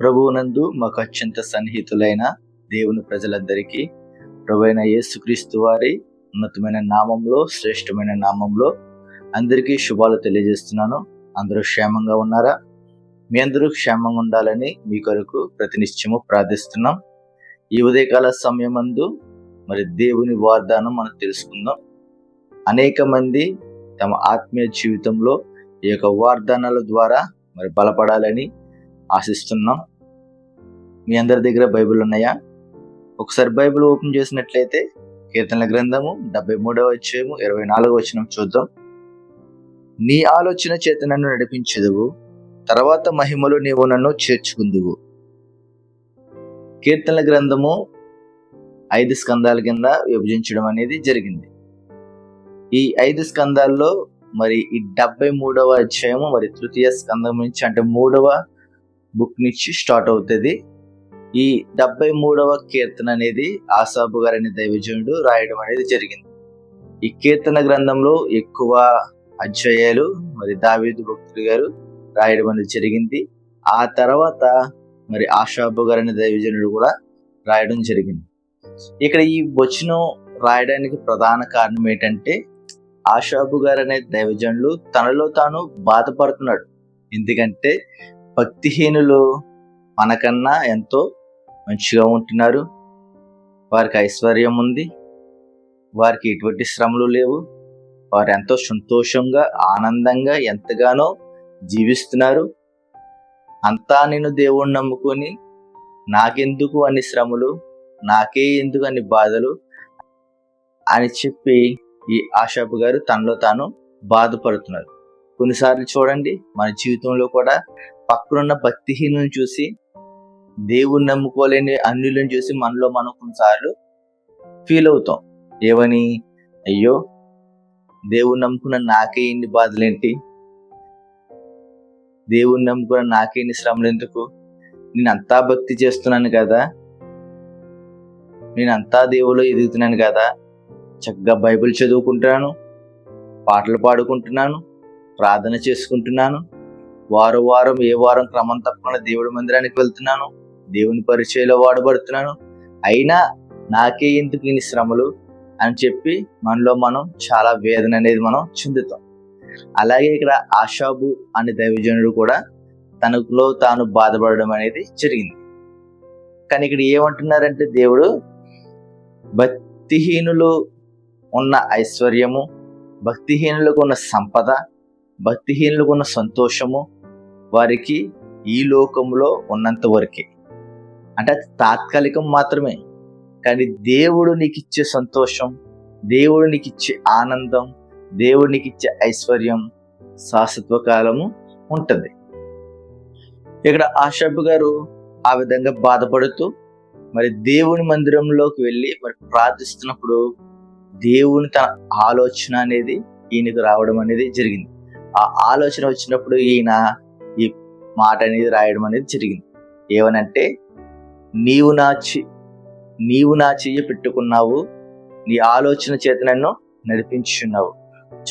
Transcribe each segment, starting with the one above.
ప్రభువునందు మాకు అత్యంత సన్నిహితులైన దేవుని ప్రజలందరికీ ప్రభువైన యేసుక్రీస్తు వారి ఉన్నతమైన నామంలో శ్రేష్టమైన నామంలో అందరికీ శుభాలు తెలియజేస్తున్నాను. అందరూ క్షేమంగా ఉన్నారా? మీ అందరూ క్షేమంగా ఉండాలని మీ కొరకు ప్రతినిత్యము ప్రార్థిస్తున్నాం. ఈ ఉదయకాల సమయమందు మరి దేవుని వాగ్దానం మనం తెలుసుకుందాం. అనేక మంది తమ ఆత్మీయ జీవితంలో ఈ యొక్క వాగ్దానాల ద్వారా మరి బలపడాలని ఆశిస్తున్నాం. మీ అందరి దగ్గర బైబిల్ ఉన్నాయా? ఒకసారి బైబిల్ ఓపెన్ చేసినట్లయితే కీర్తనల గ్రంథము డెబ్బై మూడవ అధ్యాయము ఇరవై నాలుగవ వచనం చూద్దాం. నీ ఆలోచన చేత నన్ను నడిపించదువు తర్వాత మహిమలు నీవు నన్ను చేర్చుకుందువు. కీర్తనల గ్రంథము ఐదు స్కందాల కింద విభజించడం అనేది జరిగింది. ఈ ఐదు స్కందాల్లో మరి ఈ డెబ్బై మూడవ అధ్యాయము మరి తృతీయ స్కందం నుంచి అంటే మూడవ బుక్ నుంచి స్టార్ట్ అవుతుంది. ఈ డెబ్బై మూడవ కీర్తన అనేది ఆసాబు అనే దైవజనుడు రాయడం అనేది జరిగింది. ఈ కీర్తన గ్రంథంలో ఎక్కువ అధ్యాయాలు మరి దావీదు భక్తులు గారు రాయడం అనేది జరిగింది. ఆ తర్వాత మరి ఆషాబు అనే దైవజనుడు కూడా రాయడం జరిగింది. ఇక్కడ ఈ వచనం రాయడానికి ప్రధాన కారణం ఏంటంటే ఆశాబు గారు అనే దైవజనులు తనలో తాను బాధపడుతున్నాడు. ఎందుకంటే భక్తిహీనులు మనకన్నా ఎంతో మంచిగా ఉంటున్నారు. వారికి ఐశ్వర్యం ఉంది. వారికి ఎటువంటి శ్రమలు లేవు. వారు ఎంతో సంతోషంగా ఆనందంగా ఎంతగానో జీవిస్తున్నారు. అంతా నేను దేవుణ్ణి నమ్ముకొని నాకెందుకు అన్ని శ్రమలు నాకే ఎందుకు అన్ని బాధలు అని చెప్పి ఈ ఆశాపు గారు తనలో తాను బాధపడుతున్నారు. కొన్నిసార్లు చూడండి మన జీవితంలో కూడా పక్కనున్న భక్తిహీనులను చూసి దేవుణ్ణి నమ్ముకోలేని అన్యులను చూసి మనలో మనం కొన్నిసార్లు ఫీల్ అవుతాం. ఏమని? అయ్యో దేవుణ్ణి నమ్ముకున్న నాకే ఇన్ని బాధలేంటి? దేవుణ్ణి నమ్ముకున్న నాకే ఇన్ని శ్రమలు ఎందుకు నేను అంతా భక్తి చేస్తున్నాను కదా. నేను అంతా దేవులో ఎదుగుతున్నాను కదా. చక్కగా బైబిల్ చదువుకుంటున్నాను పాటలు పాడుకుంటున్నాను ప్రార్థన చేసుకుంటున్నాను. వారం వారం ఏ వారం క్రమం తప్పకుండా దేవుడి మందిరానికి వెళ్తున్నాను. దేవుని పరిచయలో వాడబడుతున్నాను. అయినా నాకే ఎందుకు ఇన్ని శ్రమలు అని చెప్పి మనలో మనం చాలా వేదన అనేది మనం చెందుతాం. అలాగే ఇక్కడ ఆషాబు అనే దైవజనుడు కూడా తనలో తాను బాధపడడం అనేది జరిగింది. కానీ ఇక్కడ ఏమంటున్నారంటే దేవుడు భక్తిహీనులు ఉన్న ఐశ్వర్యము భక్తిహీనులకు ఉన్న సంపద భక్తిహీనులకు ఉన్న సంతోషము వారికి ఈ లోకంలో ఉన్నంత వరకే. అంటే అది తాత్కాలికం మాత్రమే. కానీ దేవుడు నీకు ఇచ్చే సంతోషం దేవుడు నీకు ఇచ్చే ఆనందం దేవుడు నీకు ఇచ్చే ఐశ్వర్యం శాశ్వత కాలము ఉంటుంది. ఇక్కడ ఆషబ్ గారు ఆ విధంగా బాధపడుతూ మరి దేవుని మందిరంలోకి వెళ్ళి మరి ప్రార్థిస్తున్నప్పుడు దేవుని తన ఆలోచన అనేది ఈయనకు రావడం అనేది జరిగింది. ఆ ఆలోచన వచ్చినప్పుడు ఈయన ఈ మాట అనేది రాయడం అనేది జరిగింది. ఏమనంటే నీవు నా చి నీవు నా చెయ్యి పెట్టుకున్నావు. నీ ఆలోచన చేత నన్ను నడిపించున్నావు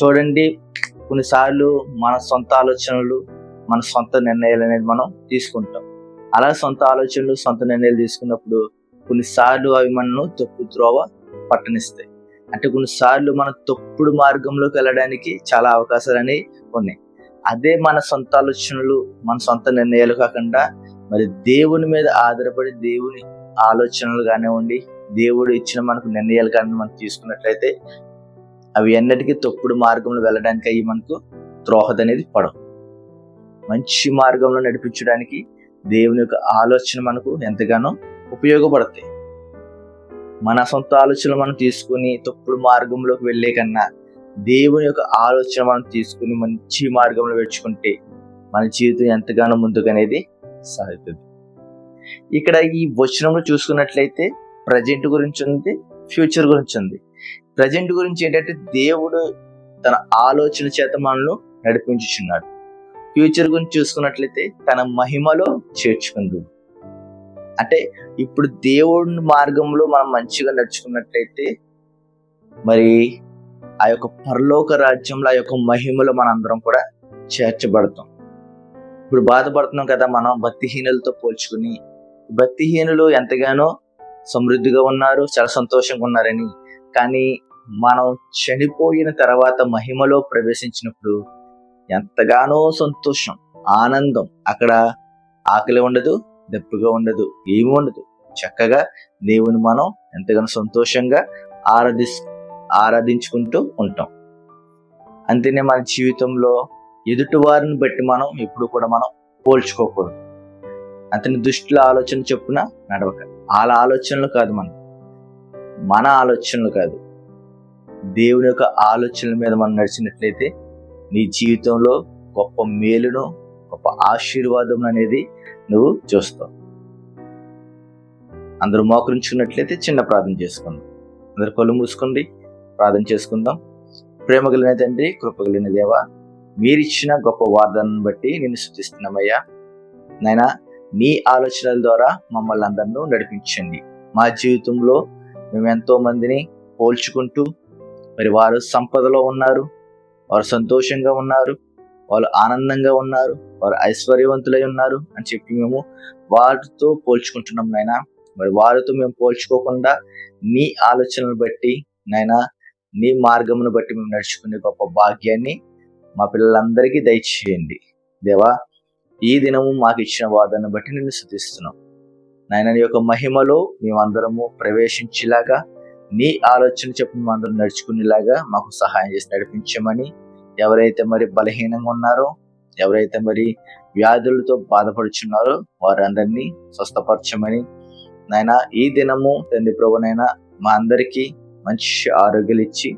చూడండి కొన్నిసార్లు మన సొంత ఆలోచనలు మన సొంత నిర్ణయాలు అనేది మనం తీసుకుంటాం. అలా సొంత ఆలోచనలు సొంత నిర్ణయాలు తీసుకున్నప్పుడు కొన్నిసార్లు అవి మనను తప్పు త్రోవ పట్టనిస్తాయి. అంటే కొన్నిసార్లు మన తప్పుడు మార్గంలోకి వెళ్ళడానికి చాలా అవకాశాలు అనేవి ఉన్నాయి. అదే మన సొంత ఆలోచనలు మన సొంత నిర్ణయాలు కాకుండా మరి దేవుని మీద ఆధారపడి దేవుని ఆలోచనలు కానివ్వండి దేవుడు ఇచ్చిన మనకు నిర్ణయాలు కానీ మనం తీసుకున్నట్లయితే అవి ఎన్నటికీ తప్పుడు మార్గంలో వెళ్ళడానికి అవి మనకు ద్రోహద అనేది పడవు. మంచి మార్గంలో నడిపించడానికి దేవుని యొక్క ఆలోచన మనకు ఎంతగానో ఉపయోగపడతాయి. మన సొంత ఆలోచనలు మనం తీసుకుని తప్పుడు మార్గంలోకి వెళ్ళే కన్నా దేవుని యొక్క ఆలోచన మనం తీసుకుని మంచి మార్గంలో పెంచుకుంటే మన జీవితం ఎంతగానో ముందుకనేది సాగుతుంది. ఇక్కడ ఈ వచనంలో చూసుకున్నట్లయితే ప్రజెంట్ గురించి ఉంది ఫ్యూచర్ గురించి ఉంది. ప్రజెంట్ గురించి ఏంటంటే దేవుడు తన ఆలోచన చేత మనల్ని నడిపించుచున్నాడు. ఫ్యూచర్ గురించి చూసుకున్నట్లయితే తన మహిమలో చేర్చుకుంది. అంటే ఇప్పుడు దేవుడి మార్గంలో మనం మంచిగా నడుచుకున్నట్లయితే మరి ఆ యొక్క పరలోక రాజ్యంలో ఆ యొక్క మహిమలో మనందరం కూడా చేర్చబడతాం. ఇప్పుడు బాధపడుతున్నాం కదా మనం భక్తిహీనులతో పోల్చుకుని. భక్తిహీనులు ఎంతగానో సమృద్ధిగా ఉన్నారు చాలా సంతోషంగా ఉన్నారని. కానీ మనం చనిపోయిన తర్వాత మహిమలో ప్రవేశించినప్పుడు ఎంతగానో సంతోషం ఆనందం అక్కడ ఆకలి ఉండదు దప్పుగా ఉండదు ఏమి ఉండదు. చక్కగా దేవుని మనం ఎంతగానో సంతోషంగా ఆరాధి ఆరాధించుకుంటూ ఉంటాం. అంతేనే మన జీవితంలో ఎదుటి వారిని బట్టి మనం ఎప్పుడు కూడా మనం పోల్చుకోకూడదు. అతని దుష్టుల ఆలోచన చొప్పున నడవక. వాళ్ళ ఆలోచనలు కాదు మనం. మన ఆలోచనలు కాదు. దేవుని యొక్క ఆలోచనల మీద మనం నడిచినట్లయితే నీ జీవితంలో గొప్ప మేలును గొప్ప ఆశీర్వాదం అనేది నువ్వు చూస్తావు. అందరూ మోకరించుకున్నట్లయితే చిన్న ప్రార్థన చేసుకుందాం. అందరు కళ్ళు మూసుకోండి ప్రార్థన చేసుకుందాం. ప్రేమ కలిగిన తండ్రి కృప కలిగిన దేవ మీరిచ్చిన గొప్ప వార్తలను బట్టి నేను శుద్ధిస్తున్నామయ్యా నాయనా నీ ఆలోచనల ద్వారా మమ్మల్ని అందరినూ నడిపించండి. మా జీవితంలో మేము ఎంతో మందిని పోల్చుకుంటూ మరి వారు సంపదలో ఉన్నారు వారు సంతోషంగా ఉన్నారు వాళ్ళు ఆనందంగా ఉన్నారు వారు ఐశ్వర్యవంతులై ఉన్నారు అని చెప్పి మేము వారితో పోల్చుకుంటున్నాం నాయన. మరి వారితో మేము పోల్చుకోకుండా నీ ఆలోచనలు బట్టి నాయన నీ మార్గమును బట్టి మేము నడుచుకునే గొప్ప భాగ్యాన్ని మా పిల్లలందరికీ దయచేయండి. దేవా ఈ దినము మాకు ఇచ్చిన వాదనను బట్టి నేను శుద్ధిస్తున్నాం నాయన నీ యొక్క మహిమలో మేమందరము ప్రవేశించేలాగా నీ ఆలోచన చెప్పి మేమందరం నడుచుకునేలాగా మాకు సహాయం చేసి నడిపించమని ఎవరైతే మరి బలహీనంగా ఉన్నారో ఎవరైతే మరి వ్యాధులతో బాధపడుచున్నారో వారందరినీ స్వస్థపరచమని నాయన ఈ దినము తండ్రి ప్రభునైనా మా అందరికీ మంచి ఆరోగ్యాలు ఇచ్చి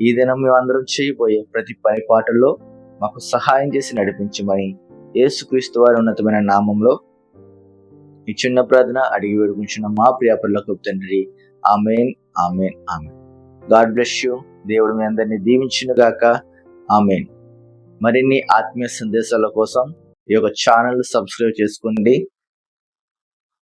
ఈ దినం మేమందరం చేయబోయే ప్రతి పని పాటల్లో మాకు సహాయం చేసి నడిపించమని యేసుక్రీస్తు వారి ఉన్నతమైన నామంలో ఈ చిన్న ప్రార్థన అడిగి వేడుకుంటున్న మా ప్రియాపల్లకు తండ్రి. Amen amen amen. God bless you. దేవుడు మీ అందరినీ దీవించును గాక ఆమెన్. మరిన్ని ఆత్మీయ సందేశాల కోసం ఈ యొక్క ఛానల్ సబ్స్క్రైబ్ చేసుకోండి.